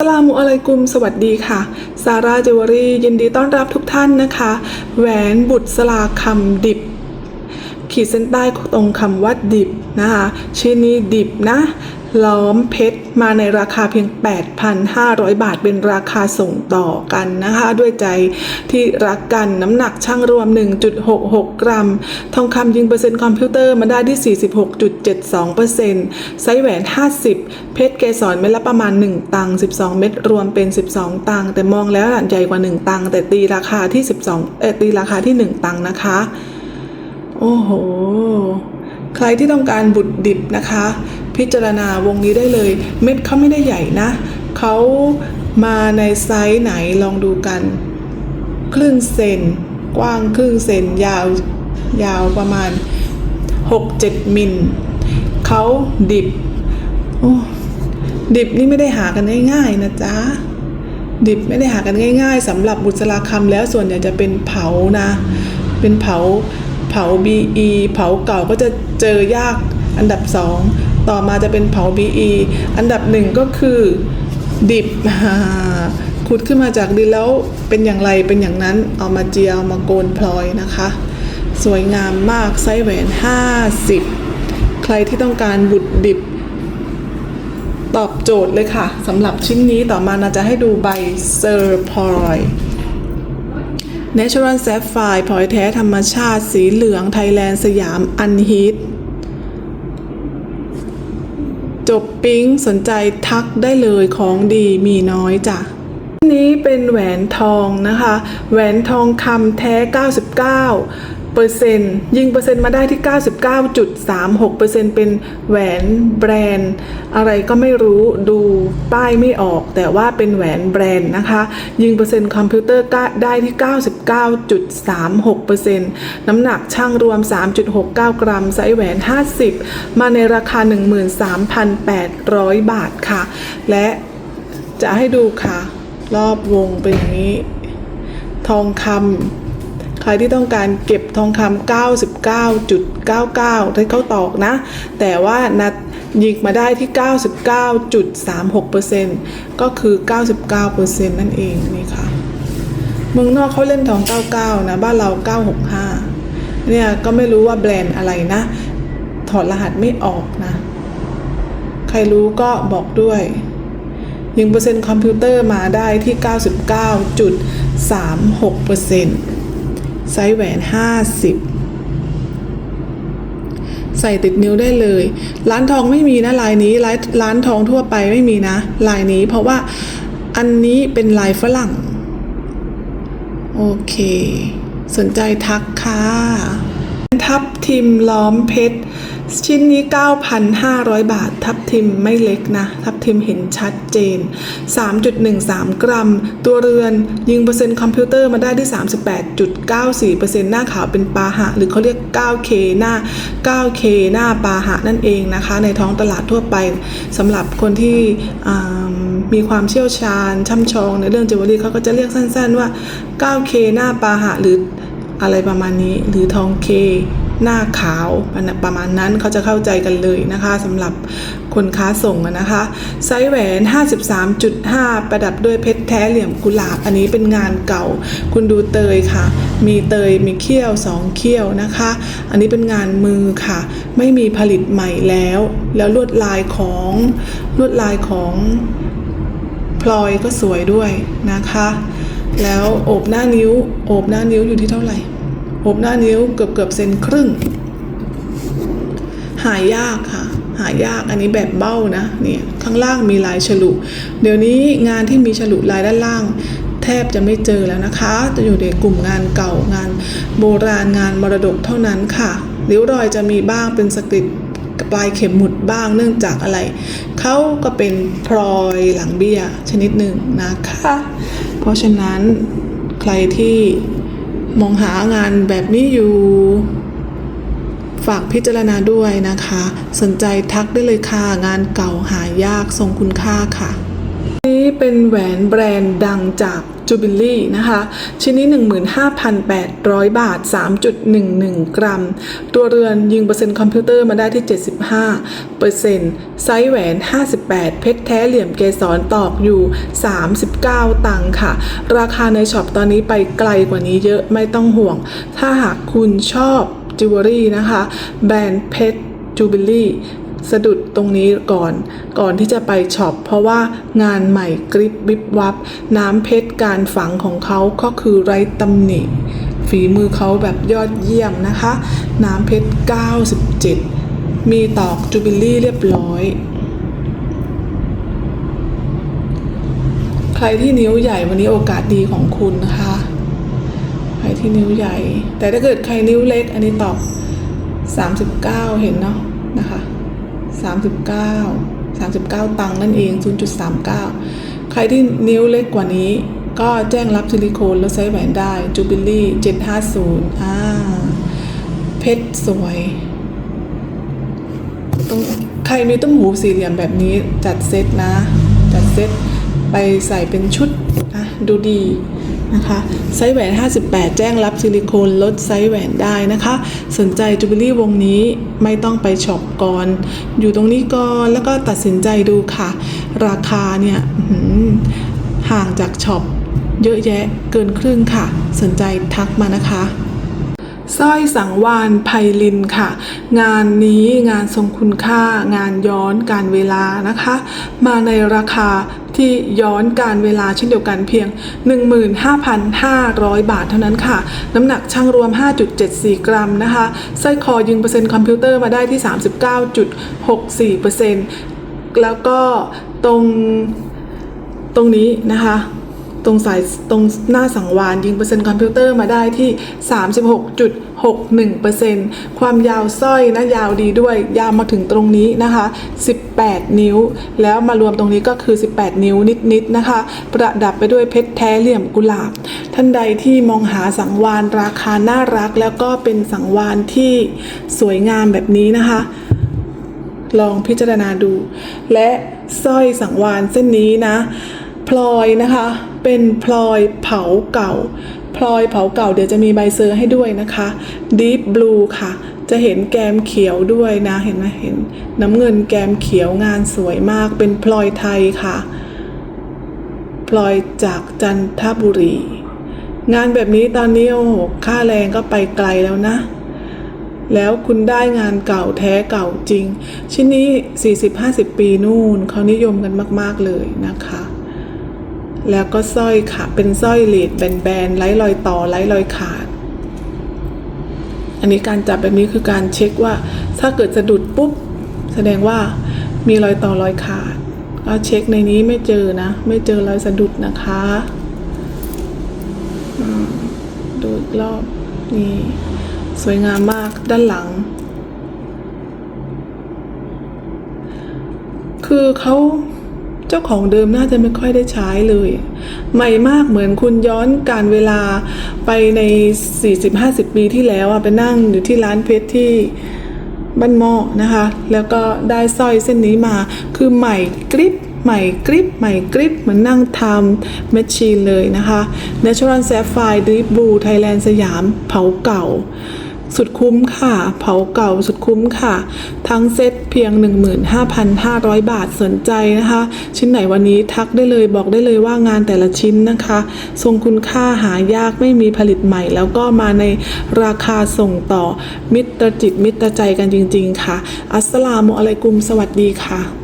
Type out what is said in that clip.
สลามุอะลัยกุม สวัสดีค่ะ ซาร่าเจวารี่ยินดีต้อนรับทุกท่านนะคะ แหวนบุตรสลาคำดิบ ขีดเส้นใต้ตรงคำว่าดิบนะคะชื่อนี้ดิบนะ ล้อมเพชรมาในราคาเพียง 8,500 บาทเป็นราคาส่งต่อกันนะคะ ด้วยใจที่รักกันน้ำหนักช่างรวม 1.66 กรัม ทองคำยิงเปอร์เซ็นต์คอมพิวเตอร์มาได้ที่ 46.72%ไซส์แหวน 50 เพชรเกสรเม็ดละประมาณ 1 ตัง 12 เม็ดรวมเป็น 12 ตัง แต่มองแล้วใหญ่กว่า 1 ตัง แต่ตีราคาที่ 12เออตีราคาที่ 1 ตังนะคะ โอ้โห ใครที่ต้องการบุตรดิบนะคะ พิจารณาวงนี้ได้เลย เม็ดเขาไม่ได้ใหญ่นะ เขามาในไซส์ไหนลองดูกัน ครึ่งเซน กว้างครึ่งเซน ยาวยาวประมาณ 6-7 มิลเขาดิบโอ้ดิบนี่ไม่ได้หากันง่ายๆนะจ๊ะ ดิบไม่ได้หากันง่าย ๆสำหรับบุษราคำแล้วส่วนใหญ่จะเป็นเผานะ เป็นเผาเผา BE เผาเก่าก็จะเจอยากอันดับสอง ต่อมาจะเป็นเผา BE อันดับหนึ่งก็คือดิบอ่าขุดขึ้นมาจากดินแล้วเป็นอย่างไรเป็นอย่างนั้นเอามาเจียวมาโกนพลอยนะคะ สวยงามมากไซส์แหวน 50 ใครที่ต้องการบุตรดิบ ตอบโจทย์เลยค่ะสำหรับชิ้นนี้ต่อมานาจะให้ดูใบเซอร์พลอย Natural Sapphire พลอยแท้ธรรมชาติสีเหลืองไทยแลนด์สยามอันฮิต จบปิ๊งสนใจทักได้เลยของดีมีน้อยจ้ะนี้เป็นแหวนทองนะคะ แหวนทองคำแท้ 99 ปอร์เซ็นต์ยิงเปอร์เซ็นต์มาได้ที่ 99.36เปอร์เซ็นต์เป็นแหวนแบรนด์ อะไรก็ไม่รู้ดูป้ายไม่ออก แต่ว่าเป็นแหวนแบรนด์นะคะ ยิงเปอร์เซ็นต์คอมพิวเตอร์ได้ที่ 99.36เปอร์เซ็นต์น้ำหนักช่างรวม 3.69 กรัมไซส์แหวน 50 มาในราคา 13,800 บาทค่ะ และจะให้ดูค่ะ รอบวงเป็นอย่างนี้ ทองคำ รที่ต้องการเก็บทองคำ99.99ที่เขาตอกนะ แต่ว่านัดยิงมาได้ที่ 99.36%ก็คือ 99%นั่นเองนี่ค่ะเมืองนอกเขาเล่นทอง 99 นะ บ้านเรา 965 เนี่ยก็ไม่รู้ว่าแบรนด์อะไรนะ ถอดรหัสไม่ออกนะ ใครรู้ก็บอกด้วยยิงเปอร์เซ็นต์คอมพิวเตอร์มาได้ที่ 99.36เปอร์เซ็นต์ ไซส์แหวน 50 ใส่ติดนิ้วได้เลย ร้านทองไม่มีนะลายนี้ร้านร้านทองทั่วไปไม่มีนะ ลายนี้เพราะว่าอันนี้เป็นลายฝรั่ง โอเค สนใจทักค่ะ ทับทิมล้อมเพชร ชิ้นนี้ 9,500 บาท ทับทิมไม่เล็กนะ ทับทิมเห็นชัดเจน 3.13 กรัม ตัวเรือนยิงเปอร์เซ็นต์คอมพิวเตอร์มาได้ที่ 38.94%หน้าขาวเป็นปาหะ หรือเขาเรียก 9K หน้า 9K หน้าปาหะนั่นเองนะคะ ในท้องตลาดทั่วไปสำหรับคนที่มีความเชี่ยวชาญช่ำชองในเรื่องเจวเวลรี่เขาก็จะเรียกสั้นๆว่า 9K หน้าปาหะหรืออะไรประมาณนี้หรือทองเค หน้าขาวประมาณนั้นเขาจะเข้าใจกันเลยนะคะสำหรับคนค้าส่งนะคะไซส์แหวน 53.5 ประดับด้วยเพชรแท้เหลี่ยมกุหลาบ อันนี้เป็นงานเก่า คุณดูเตยค่ะ มีเตยมีเขี้ยวสองเขี้ยวนะคะ อันนี้เป็นงานมือค่ะ ไม่มีผลิตใหม่แล้ว แล้วลวดลายของลวดลายของพลอยก็สวยด้วยนะคะ แล้วโอบหน้านิ้ว โอบหน้านิ้วอยู่ที่เท่าไหร่ โอบหน้านิ้วเกือบเกือบเซนครึ่ง หายากค่ะ หายากอันนี้แบบเบ้านะเนี่ยข้างล่างมีลายฉลุ เดี๋ยวนี้งานที่มีฉลุลายด้านล่าง แทบจะไม่เจอแล้วนะคะจะอยู่ในกลุ่มงานเก่างานโบราณงานมรดกเท่านั้นค่ะริ้วรอยจะมีบ้างเป็นสกิปปลายเข็มหมุดบ้างเนื่องจากอะไร เขาก็เป็นพลอยหลังเบี้ยชนิดหนึ่งนะคะ เพราะฉะนั้นใครที่ มองหางานแบบนี้อยู่ ฝากพิจารณาด้วยนะคะ สนใจทักได้เลยค่ะ งานเก่าหายากทรงคุณค่าค่ะ นี้เป็นแหวนแบรนด์ดังจากจูบิลลี่นะคะชิ้นนี้ 15,800 บาท 3.11 กรัม ตัวเรือนยิงเปอร์เซ็นต์คอมพิวเตอร์มาได้ที่ 75เปอร์เซ็นต์ไซส์แหวน 58 เพชรแท้เหลี่ยมเกสรตอกอยู่ 39 ตังค์ค่ะ ราคาในช็อปตอนนี้ไปไกลกว่านี้เยอะไม่ต้องห่วง ถ้าหากคุณชอบจิวเวลรี่นะคะ แบรนด์เพชรจูบิลลี่ สะดุดตรงนี้ก่อน ก่อนที่จะไปช็อปเพราะว่างานใหม่กริบวิบวับ น้ำเพชรการฝังของเขาก็คือไร้ตำหนิ ฝีมือเขาแบบยอดเยี่ยมนะคะ น้ำเพชร 97 มีตอกจูบิลลี่เรียบร้อย ใครที่นิ้วใหญ่วันนี้โอกาสดีของคุณนะคะ ใครที่นิ้วใหญ่ แต่ถ้าเกิดใครนิ้วเล็กอันนี้ตอก39 เห็นเนาะนะคะ 39 39 ตังค์นั่นเอง 0.39 ใครที่นิ้วเล็กกว่านี้ก็แจ้งรับซิลิโคนแล้วใช้แหวนได้จูบิลลี่750อ่าเพชรสวยตรงใครมีต้มหูสี่เหลี่ยมแบบนี้จัดเซตนะ จัดเซตไปใส่เป็นชุดนะดูดี นะคะไซส์แหวน 58 แจ้งรับซิลิโคนลดไซส์แหวนได้นะคะ สนใจจูเบิลี่วงนี้ไม่ต้องไปช็อปก่อน อยู่ตรงนี้ก่อนแล้วก็ตัดสินใจดูค่ะ ราคาเนี่ยห่างจากช็อปเยอะแยะเกินครึ่งค่ะ สนใจทักมานะคะสร้อยสังวานไพลินค่ะ งานนี้งานทรงคุณค่างานย้อนการเวลานะคะ มาในราคา ที่ย้อนการเวลาเช่นเดียวกันเพียง 15,500 บาทเท่านั้นค่ะ น้ำหนักช่างรวม 5.74 กรัมนะคะสร้อยคอยึงเปอร์เซ็นต์คอมพิวเตอร์มาได้ที่ 39.64%แล้วก็ตรงตรงนี้นะคะ ตรงสายตรงหน้าสังวานยิงเปอร์เซ็นต์คอมพิวเตอร์มาได้ที่ 36.61%ความยาวสร้อยนะยาวดีด้วย ยาวมาถึงตรงนี้นะคะ 18 นิ้ว แล้วมารวมตรงนี้ก็คือ 18 นิ้วนิดๆนะคะ ประดับไปด้วยเพชรแท้เหลี่ยมกุหลาบ ท่านใดที่มองหาสังวานราคาน่ารัก แล้วก็เป็นสังวานที่สวยงามแบบนี้นะคะลองพิจารณาดู และสร้อยสังวานเส้นนี้นะ พลอยนะคะ เป็นพลอยเผาเก่า พลอยเผาเก่าเดี๋ยวจะมีใบเซอร์ให้ด้วยนะคะ Deep Blue ค่ะ จะเห็นแกมเขียวด้วยนะ เห็นไหมเห็น น้ำเงินแกมเขียวงานสวยมาก เป็นพลอยไทยค่ะ พลอยจากจันทบุรี งานแบบนี้ตอนนี้โอ้โหค่าแรงก็ไปไกลแล้วนะแล้วคุณได้งานเก่าแท้เก่าจริง ชิ้นนี้ 40-50 ปีนู่นเขานิยมกันมาก ๆ เลยนะคะ แล้วก็สร้อยค่ะ เป็นสร้อยเลดแบนๆไร้รอยต่อไร้รอยขาด อันนี้การจับแบบนี้คือการเช็คว่า ถ้าเกิดสะดุดปุ๊บ แสดงว่ามีรอยต่อรอยขาด ก็เช็คในนี้ไม่เจอนะ ไม่เจอรอยสะดุดนะคะดูอีกรอบนี่สวยงามมากด้านหลัง คือเขา เจ้าของเดิมน่าจะไม่ค่อยได้ใช้เลย ใหม่มากเหมือนคุณย้อนการเวลาไปใน 40-50 ปีที่แล้วอะไปนั่งอยู่ที่ร้านเพชรที่บ้านหม้อนะคะ แล้วก็ได้สร้อยเส้นนี้มา คือใหม่กริบใหม่กริบใหม่กริบเหมือนนั่งทำแมชชีนเลยนะคะ Natural Sapphire Deep Blue Thailand สยามเผาเก่า สุดคุ้มค่ะ เผาเก่าสุดคุ้มค่ะ ทั้งเซตเพียง 15,500 บาทสนใจนะคะ ชิ้นไหนวันนี้ทักได้เลยบอกได้เลยว่างานแต่ละชิ้นนะคะ ทรงคุณค่าหายากไม่มีผลิตใหม่ แล้วก็มาในราคาส่งต่อมิตรจิตมิตรใจกันจริง ๆ ค่ะ อัสสลามุอะลัยกุมสวัสดีค่ะ